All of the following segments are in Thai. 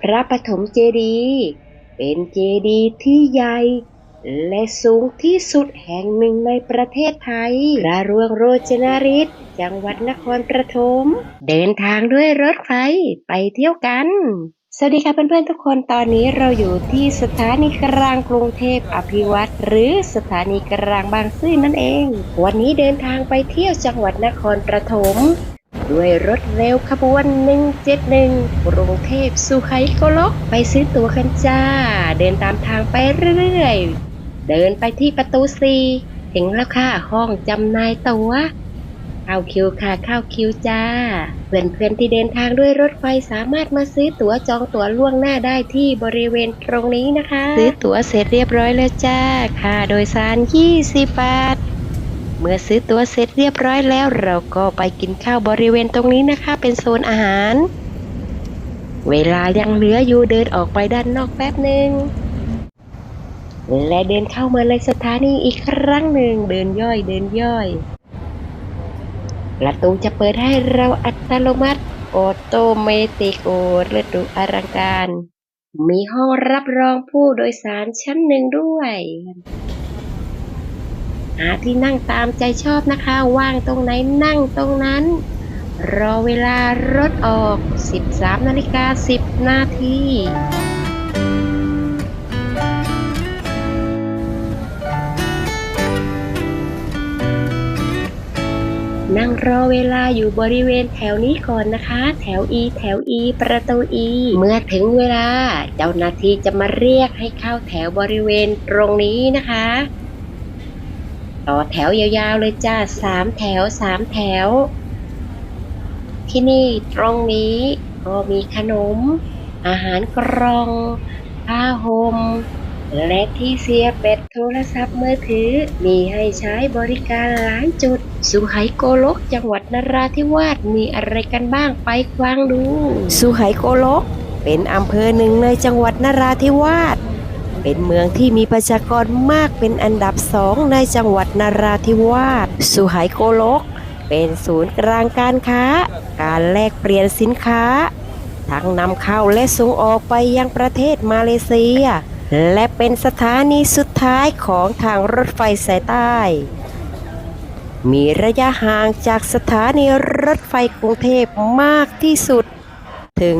พระปฐมเจดีย์เป็นเจดีย์ที่ใหญ่ และสูงที่สุดแห่งหนึ่งในประเทศไทย พระรวงโรจนาริศจังหวัดนครปฐม เดินทางด้วยรถไฟไปเที่ยวกัน สวัสดีค่ะเพื่อนๆทุกคนตอนนี้เราอยู่ที่สถานีกลางกรุงเทพอภิวัตรหรือสถานีกลางบางซื่อนั่นเอง วันนี้เดินทางไปเที่ยวจังหวัดนครปฐม ด้วยรถเร็วขบวน 171 กรุงเทพสุไหโกลก ไปซื้อตั๋วกันจ้า เดินตามทางไปเรื่อยๆ เดินไปที่ประตูสี่ถึงแล้วค่ะ ห้องจำนายตั๋วเข้าคิวค่ะเข้าคิวจ้า เพื่อนๆที่เดินทางด้วยรถไฟสามารถมาซื้อตั๋วจองตั๋วล่วงหน้าได้ที่บริเวณตรงนี้นะคะ ซื้อตั๋วเสร็จเรียบร้อยแล้วจ้า ค่าโดยสาร 20 บาท เมื่อซื้อตั๋วเสร็จเรียบร้อยแล้ว เราก็ไปกินข้าวบริเวณตรงนี้นะคะ เป็นโซนอาหาร เวลายังเหลืออยู่เดินออกไปด้านนอกแป๊บหนึ่งและเดินเข้ามาในสถานีอีกครั้งหนึ่งเดินย่อยเดินย่อย ประตูจะเปิดให้เราอัตโนมัติออโตเมติโอเลือดูอลังการ มีห้องรับรองผู้โดยสารชั้นหนึ่งด้วย หาที่นั่งตามใจชอบนะคะ ว่างตรงไหนนั่งตรงนั้น รอเวลารถออก 13นาฬิกา10 นาทีนั่งรอเวลาอยู่บริเวณแถวนี้ก่อนนะคะ แถว E แถว E ประตู E เมื่อถึงเวลา เจ้าหน้าที่จะมาเรียกให้เข้าแถวบริเวณตรงนี้นะคะ ต่อแถวยาวๆเลยจ้าสามแถวสามแถว ที่นี่ตรงนี้ก็มีขนม อาหารกล่องผ้าห่มและที่เสียบแบตโทรศัพท์มือถือ มีให้ใช้บริการหลายจุด สุไหโกลกจังหวัดนราธิวาสมีอะไรกันบ้างไปฟังดู สุไหโกลกเป็นอำเภอหนึ่งในจังหวัดนราธิวาส เป็นเมืองที่มีประชากรมากเป็นอันดับสองในจังหวัดนราธิวาส สุไหโกลก เป็นศูนย์กลางการค้า การแลกเปลี่ยนสินค้า ทั้งนำเข้าและส่งออกไปยังประเทศมาเลเซีย และเป็นสถานีสุดท้ายของทางรถไฟสายใต้ มีระยะห่างจากสถานีรถไฟกรุงเทพมากที่สุดถึง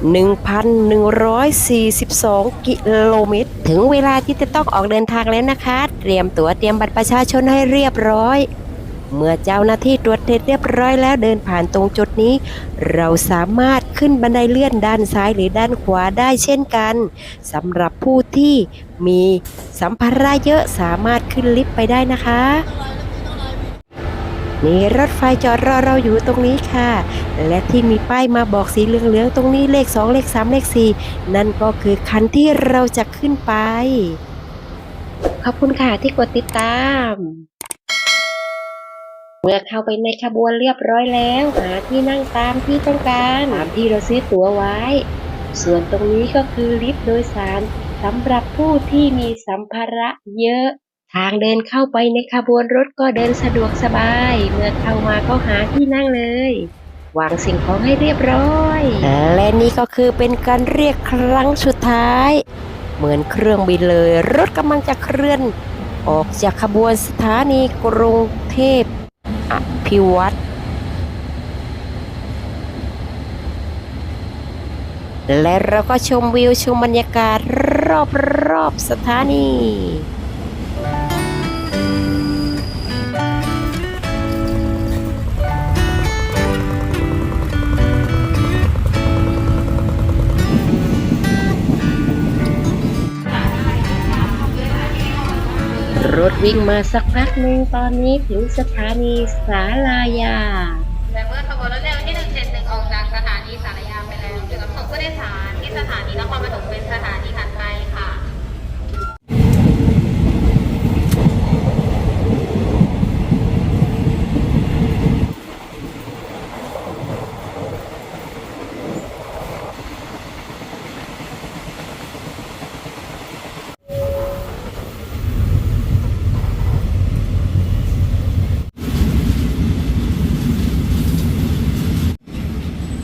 1,142 กิโลเมตร ถึงเวลาที่จะต้องออกเดินทางแล้วนะคะ เตรียมตั๋วเตรียมบัตรประชาชนให้เรียบร้อย เมื่อเจ้าหน้าที่ตรวจเสร็จเรียบร้อยแล้วเดินผ่านตรงจุดนี้ เราสามารถขึ้นบันไดเลื่อนด้านซ้ายหรือด้านขวาได้เช่นกันสำหรับผู้ที่มีสัมภาระเยอะสามารถขึ้นลิฟต์ไปได้นะคะ มีรถไฟจอดรอเราอยู่ตรงนี้ค่ะ และที่มีป้ายมาบอกสีเหลืองๆตรงนี้เลข 2 เลข 3 เลข 4 นั่นก็คือคันที่เราจะขึ้นไป ขอบคุณค่ะที่กดติดตาม เมื่อเข้าไปในขบวนเรียบร้อยแล้วหาที่นั่งตามที่ต้องการตามที่เราซื้อตั๋วไว้ ส่วนตรงนี้ก็คือลิฟต์โดยสารสำหรับผู้ที่มีสัมภาระเยอะ ทางเดินเข้าไปในขบวนรถก็เดินสะดวกสบาย เมื่อเข้ามาก็หาที่นั่งเลยวางสิ่งของให้เรียบร้อย และนี่ก็คือเป็นการเรียกครั้งสุดท้าย เหมือนเครื่องบินเลย รถกำลังจะเคลื่อน ออกจากขบวนสถานีกรุงเทพอภิวัตรและเราก็ชมวิวชมบรรยากาศรอบๆสถานี วิ่งมาสักพักหนึ่งตอนนี้ถึงสถานีสาลายา และเมื่อขบวนรถเร็วที่ 171 ออกจากสถานีสารยาไปแล้วจะรับส่งผู้โดยสารที่สถานีนครปฐมเป็นสถานีถัดไปค่ะ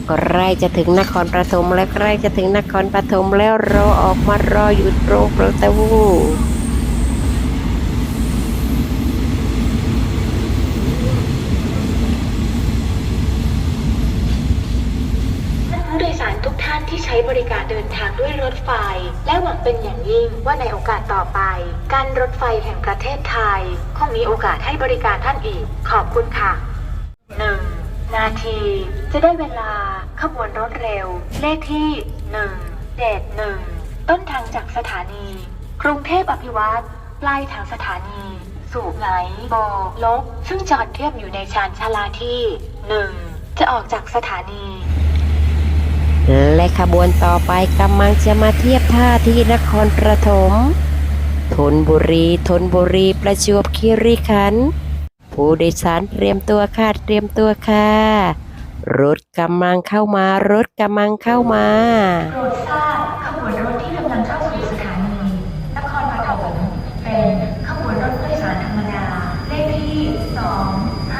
ใกล้จะถึงนครปฐมแล้วใกล้จะถึงนครปฐมแล้วเราออกมารออยู่ตรงประตูท่นผู้โดยสารทุกท่านที่ใช้บริการเดินทางด้วยรถไฟ และหวังเป็นอย่างยิ่งว่าในโอกาสต่อไป การรถไฟแห่งประเทศไทย คงมีโอกาสให้บริการท่านอีก ขอบคุณค่ะ 1. นาที จะได้เวลา ขบวนรถเร็ว เลขที่1 7 1ต้นทางจากสถานี กรุงเทพอภิวัตรปลายทางสถานี สูบไหลโบลบ ซึ่งจอดเทียบอยู่ในชานชาลาที่ 1 จะออกจากสถานี และขบวนต่อไปกำลังจะมาเทียบท่าที่นครปฐมธนบุรีธนบุรีประจวบคีรีขันธ์ผู้โดยสารเตรียมตัวค่ะเตรียมตัวค่ะ รถกำลังเข้ามารถกำลังเข้ามา โปรดทราบขบวนรถที่กำลังเข้าสู่สถานี นครปฐมเป็นขบวนรถโดยสารธรรมดา เลขที่ 2 5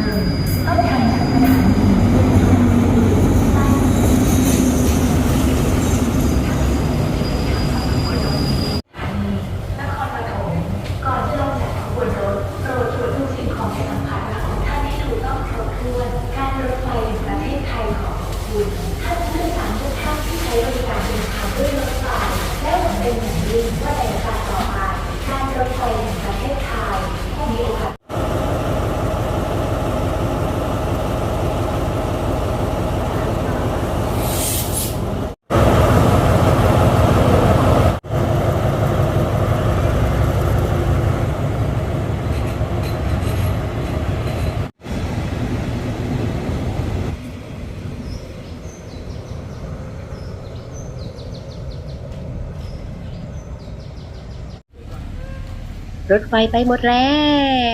1 ต้นทางจากสถานี นครปฐมก่อนจะลงจากขบวนรถโปรดตรวจดูสิ่งของในสัมภาระของท่านให้ถูกต้องครบถ้วน การรถไฟแห่งประเทศไทยขอขอบคุณท่านผู้โดยสารทุกท่านที่ใช้บริการเดินทางด้วยรถไฟและหวังเป็นอย่างยิ่งว่าในโอกาสต่อไป การรถไฟแห่งประเทศไทยคงมีโอกาส รถไฟไปหมดแล้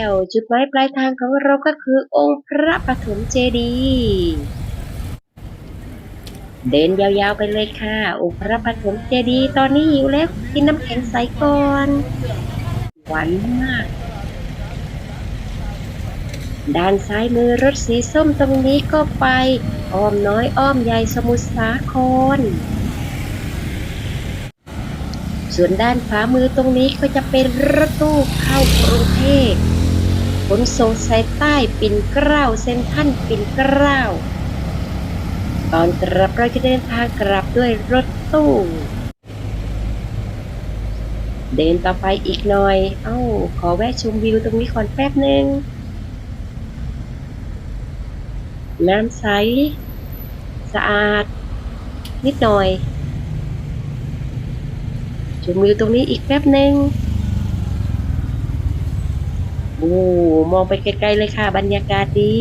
ว จุดหมายปลายทางของเราก็คือองค์พระปฐมเจดีย์เดินยาวๆไปเลยค่ะ องค์พระปฐมเจดีย์ตอนนี้หิวแล้วกินน้ำแข็งใสก่อนหวานมาก ด้านซ้ายมือรถสีส้มตรงนี้ก็ไป อ้อมน้อยอ้อมใหญ่สมุทรสาคร ส่วนด้านขวามือตรงนี้ก็จะเป็นรถตู้เข้ากรุงเทพขนส่งสายใต้ปิ่นเกล้าเซ็นทรัลปิ่นเกล้าตอนกลับเราจะเดินทางกลับด้วยรถตู้ เดินต่อไปอีกหน่อย เอ้า ขอแวะชมวิวตรงนี้ก่อนแป๊บหนึ่งน้ำใส สะอาด นิดหน่อย ชมวิวตรงนี้อีกแป๊บหนึ่งโอ้มองไปไกลๆเลยค่ะ บรรยากาศดี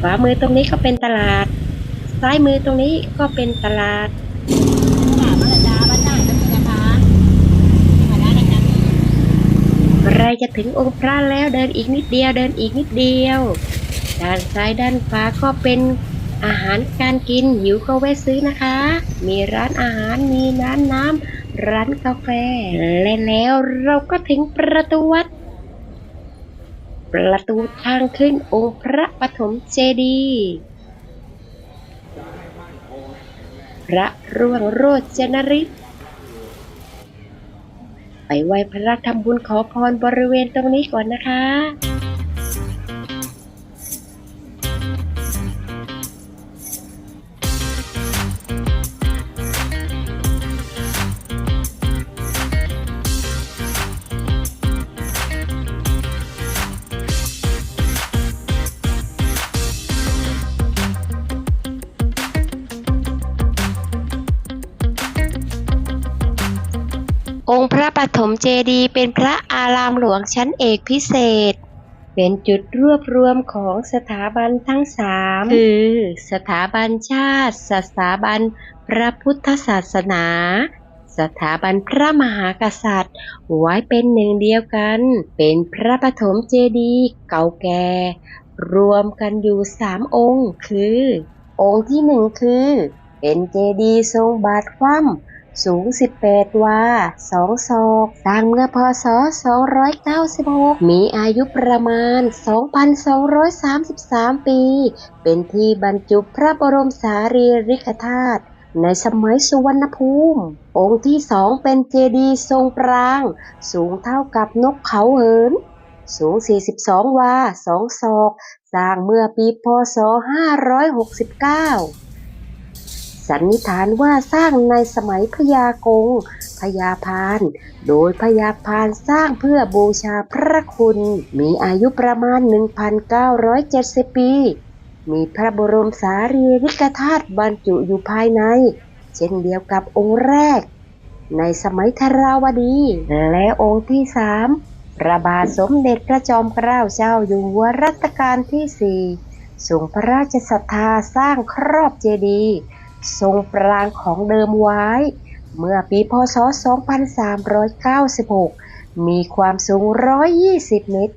ขวามือตรงนี้ก็เป็นตลาด ซ้ายมือตรงนี้ก็เป็นตลาดใกล้จะถึงองค์พระแล้วเดินอีกนิดเดียวเดินอีกนิดเดียว ด้านซ้ายด้านขวาก็เป็น อาหารการกินหิวก็แวะซื้อนะคะ มีร้านอาหารมีร้านน้ำร้านกาแฟ และแล้วเราก็ถึงประตูวัด ประตูทางขึ้นองค์พระปฐมเจดีย์พระร่วงโรจนฤทธิ์ไปไหว้พระทำบุญขอพรบริเวณตรงนี้ก่อนนะคะ มเจดีย์เป็นพระอารามหลวงชั้นเอกพิเศษ เป็นจุดรวบรวมของสถาบันทั้งสามคือสถาบันชาติ สถาบันพระพุทธศาสนา สถาบันพระมหากษัตริย์ ไว้เป็นหนึ่งเดียวกัน เป็นพระปฐมเจดีย์เก่าแก่ รวมกันอยู่สามองค์ คือ องค์ที่หนึ่งคือ เป็นเจดีย์ทรงบาทคว่ำ สูง 18 วา2ศอกสร้างเมื่อพศ 296 มีอายุประมาณ 2,233 ปี เป็นที่บรรจุพระบรมสารีริกธาตุในสมัยสุวรรณภูมิ องค์ที่สองเป็นเจดีย์ทรงปราง สูงเท่ากับนกเขาเหิน สูง 42 วา2ศอก สร้างเมื่อปีพศ 569 สันนิษฐานว่าสร้างในสมัยพญากงพญาพาน โดยพญาพานสร้างเพื่อบูชาพระคุณ มีอายุประมาณ 1,970 ปี มีพระบรมสารีริกธาตุบรรจุอยู่ภายใน เช่นเดียวกับองค์แรก ในสมัยธราวดี และองค์ที่สามพระบาทสมเด็จพระจอมเกล้าเจ้าอยู่หัวรัชกาลที่สี่ทรงพระราชศรัทธาสร้างครอบเจดีย์ ทรงปรางของเดิมไว้ เมื่อปีพศ 2396 มีความสูง 120 เมตร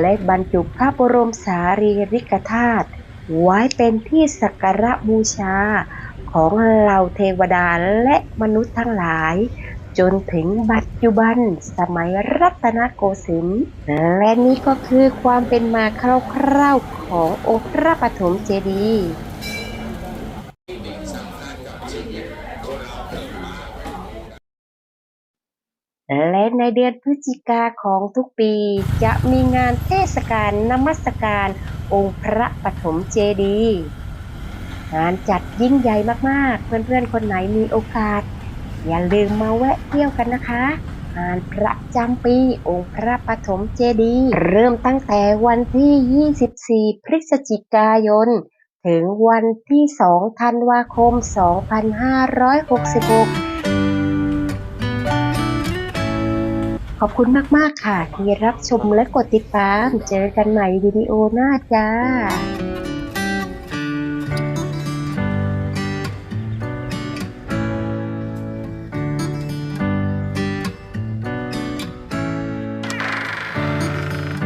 และบรรจุพระบรมสารีริกธาตุไว้เป็นที่สักการะบูชาของเหล่าเทวดาและมนุษย์ทั้งหลาย จนถึงปัจจุบันสมัยรัตนโกสินทร์และนี่ก็คือความเป็นมาคร่าวๆขององค์พระปฐมเจดีย์ และใน เดือนพฤศจิกาของทุกปี จะมีงานเทศกาลนมัสการ องค์พระปฐมเจดีย์งานจัดยิ่งใหญ่มากๆ เพื่อนๆ คนไหนมีโอกาส อย่าลืมมาแวะเที่ยวกันนะคะงานประจำปีองค์พระปฐมเจดีย์เริ่มตั้งแต่วันที่ 24 พฤศจิกายน ถึงวันที่ 2 ธันวาคม 2566 ขอบคุณมาก ๆ ค่ะ ที่รับชมและกดติดตาม เจอกันใหม่วิดีโอหน้าจ้า